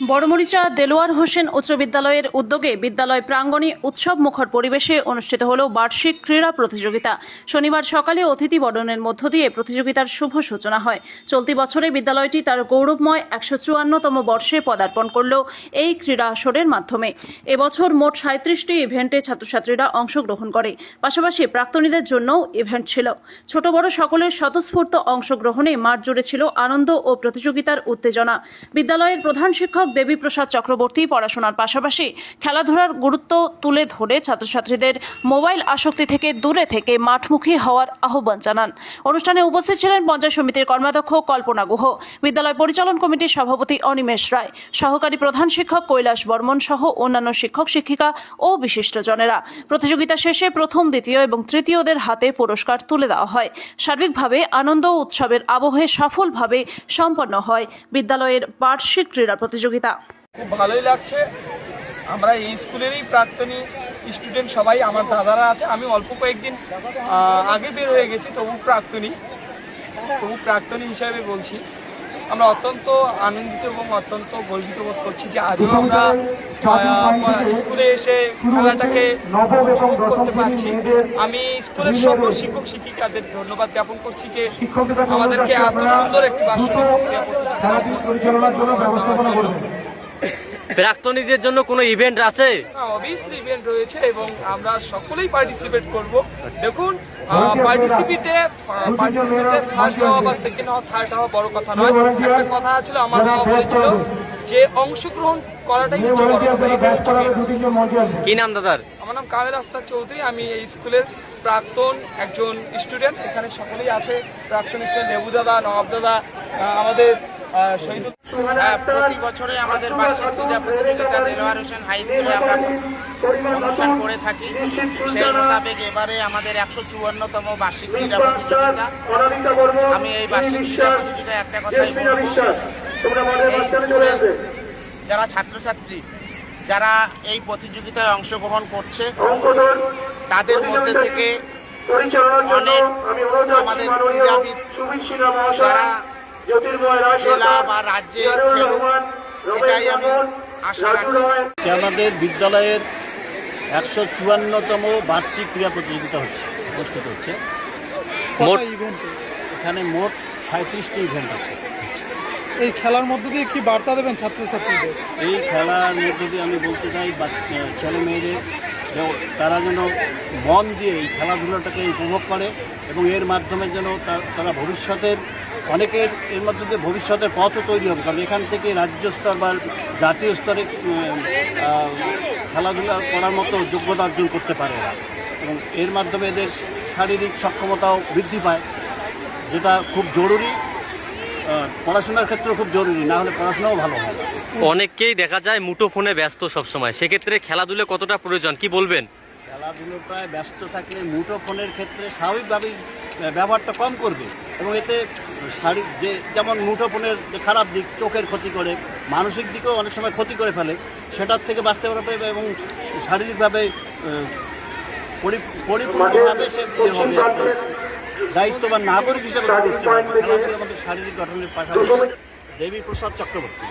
বড়মরিচা দেলোয়ার হোসেন উচ্চ বিদ্যালয়ের উদ্যোগে বিদ্যালয় প্রাঙ্গণে উৎসব মুখর পরিবেশে অনুষ্ঠিত হল বার্ষিক ক্রীড়া প্রতিযোগিতা। শনিবার সকালে অতিথি বরণের মধ্য দিয়ে প্রতিযোগিতার শুভ সূচনা হয়। চলতি বছরে বিদ্যালয়টি তার গৌরবময় একশো চুয়ান্নতম বর্ষে পদার্পণ করল এই ক্রীড়া আসরের মাধ্যমে। এবছর মোট সাঁত্রিশটি ইভেন্টে ছাত্রছাত্রীরা অংশগ্রহণ করে। পাশাপাশি প্রাক্তনীদের জন্যও ইভেন্ট ছিল। ছোট বড় সকলের স্বতঃস্ফূর্ত অংশগ্রহণে মাঠ জুড়ে ছিল আনন্দ ও প্রতিযোগিতার উত্তেজনা। বিদ্যালয়ের প্রধান শিক্ষক দেবীপ্রসাদ চক্রবর্তী পড়াশোনার পাশাপাশি খেলাধুলার গুরুত্ব তুলে ধরে ছাত্রছাত্রীদের মোবাইল আসক্তি থেকে দূরে থেকে মাঠমুখী হওয়ার আহ্বান জানান। অনুষ্ঠানে উপস্থিত ছিলেন পঞ্চায়েত সমিতির কর্মাধ্যক্ষ কল্পনা গুহ, বিদ্যালয় পরিচালন কমিটির সভাপতি অনিমেষ রায়, সহকারী প্রধান শিক্ষক কৈলাস বর্মন সহ অন্যান্য শিক্ষক, শিক্ষিকা ও বিশিষ্টজনেরা। প্রতিযোগিতা শেষে প্রথম, দ্বিতীয় এবং তৃতীয়দের হাতে পুরস্কার তুলে দেওয়া হয়। সার্বিকভাবে আনন্দ উৎসবের আবহে সফলভাবে সম্পন্ন হয় বিদ্যালয়ের বার্ষিক ক্রীড়া প্রতিযোগিতা। খুব ভালোই লাগছে। আমরা এই স্কুলেরই প্রাক্তনী স্টুডেন্ট সবাই, আমার দাদারা আছে। আমি অল্প কয়েকদিন আগে বের হয়ে গেছি, তবু প্রাক্তনী। তবু প্রাক্তনী হিসাবে বলছি। আমরা অত্যন্ত আনন্দিত এবং অত্যন্ত গর্বিত বোধ করছি যে আজও আমরা স্কুলে এসে খেলাটাকে উপভোগ করতে পারছি। আমি স্কুলের সকল শিক্ষক শিক্ষিকাদের ধন্যবাদ জ্ঞাপন করছি যে আমাদেরকে এত সুন্দর একটি বার্ষিক ক্রীড়া প্রতিযোগিতা প্রাক্তনীদের জন্য কোনো ইভেন্ট আছে? অবভিয়াসলি ইভেন্ট রয়েছে এবং আমরা সকলেই পার্টিসিপেট করব। দেখুন পার্টিসিপেটে পার্টিসিপেটে ফার্স্ট হওয়া বা সেকেন্ড হওয়া থার্ড হওয়া বড় কথা নয়। একটা কথা ছিল আমার বাবা বলেছিল যে অংশগ্রহণ করাটাই হচ্ছে। কি নাম দাদার? আমার নাম কাদের রাস্তা চৌধুরী আমি এই স্কুলের প্রাক্তন একজন স্টুডেন্ট এখানে সকলেই আছে প্রাক্তন স্টুডেন্ট লেবু দাদা নবাব দাদা আমাদের প্রতি বছরে আমাদের বার্ষিক ক্রীড়া প্রতিযোগিতা দেলোয়ার হোসেন হাই স্কুলে আমরা অনুষ্ঠান করে থাকি। সেই মোতাবেক এবারে আমাদের একশো চুয়ান্নতম বার্ষিক ক্রীড়া প্রতিযোগিতা। আমি এই বার্ষিক ক্রীড়া প্রতিযোগিতায় একটা কথাই বলব। যারা ছাত্রছাত্রী যারা এই প্রতিযোগিতায় অংশগ্রহণ করছে তাদের মধ্যে থেকে অনেক আমাদের ক্রীড়াবিদ যারা জেলা বা রাজ্যে খেলুক এটাই আমি আশা রাখি। আমাদের বিদ্যালয়ের একশো চুয়ান্নতম বার্ষিক ক্রীড়া প্রতিযোগিতা হচ্ছে অনুষ্ঠিত হচ্ছে। মোট এখানে মোট সাঁত্রিশটি ইভেন্ট আছে। এই খেলার মধ্যে দিয়ে কি বার্তা দেবেন ছাত্রছাত্রীদের? এই খেলার মধ্যে দিয়ে আমি বলতে চাই বা- ছেলে মেয়েদের তারা যেন মন দিয়ে এই খেলাধুলাটাকে উপভোগ করে এবং এর মাধ্যমে যেন তা- তারা ভবিষ্যতের অনেকের এর মধ্যে দিয়ে ভবিষ্যতের পথও তৈরি হবে কারণ এখান থেকে রাজ্য স্তর বা জাতীয় স্তরে খেলাধুলা করার মতো যোগ্যতা অর্জন করতে পারে এরা। এবং এর মাধ্যমে এদের শারীরিক সক্ষমতাও বৃদ্ধি পায় যেটা খুব জরুরি। পড়াশোনার ক্ষেত্রেও খুব জরুরি না হলে পড়াশোনাও ভালো হয় অনেককেই দেখা যায় মুঠো ফোনে ব্যস্ত সবসময়। সেক্ষেত্রে খেলাধুলো কতটা প্রয়োজন কি বলবেন? খেলাধুলোটায় ব্যস্ত থাকলে মুঠো ফোনের ক্ষেত্রে স্বাভাবিকভাবেই ব্যবহারটা কম করবে এবং এতে শারীরিক যে যেমন মুঠোফোনের যে খারাপ দিক চোখের ক্ষতি করে মানসিক দিকেও অনেক সময় ক্ষতি করে ফেলে সেটার থেকে বাঁচতে পারবে এবং শারীরিকভাবে পরি- পরিপূর্ণভাবে সে ইয়ে হবে দায়িত্ববান নাগরিক হিসেবে আমাদের শারীরিক গঠনের পাশাপাশি দেবী প্রসাদ চক্রবর্তী।